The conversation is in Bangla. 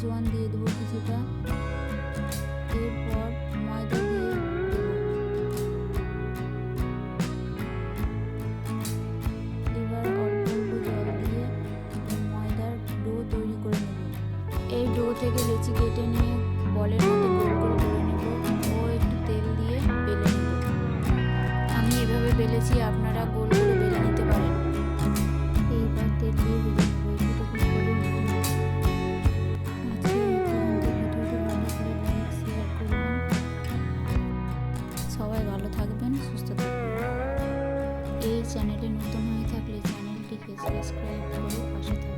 জোয়ান দিয়ে দেবো কিছুটা। এরপর ময়দা দিয়ে এবার অল্প অল্প জল দিয়ে ময়দার ডো তৈরি করে নেব। এই ডো থেকে লেচি কেটে নিয়ে বলের মতো গোল গোল করে নেব ও একটু তেল দিয়ে বেলে নেব। আমি এভাবে বেলেছি, আপনারা গোল সবাই ভালো থাকবেন, সুস্থ থাকবেন। এই চ্যানেলে নতুন হয়ে থাকলে চ্যানেলটিকে সাবস্ক্রাইব করে পাশে থাকবেন।